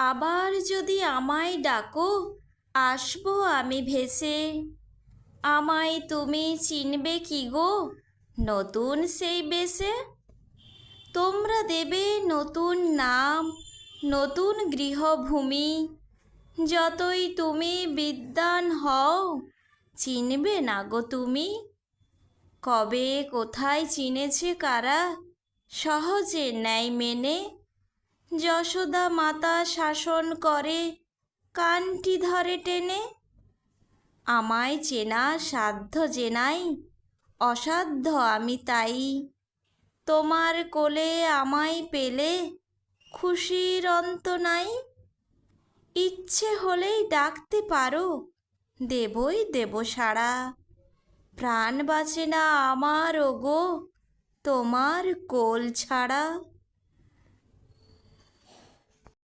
আবার যদি আমায় ডাকো, আসব আমি ভেসে। আমায় তুমি চিনবে কি গো, নতুন সেই বেশে? তোমরা দেবে নতুন নাম, নতুন গৃহভূমি। যতই তুমি বিদ্বান হও, চিনবে না গো তুমি? কবে কোথায় চিনেছে কারা, সহজে নেয় মেনে যশোদা মাতা শাসন করে, কানটি ধরে টেনে, আমায় চেনা, সাধ্য জেনাই, অসাধ্য আমি তাই। তোমার কোলে আমায় পেলে খুশির অন্ত নাই। ইচ্ছে হলেই ডাকতে পারো, দেবই দেব সাড়া। প্রাণ বাঁচে না আমার, ওগো, তোমার কোল ছাড়া।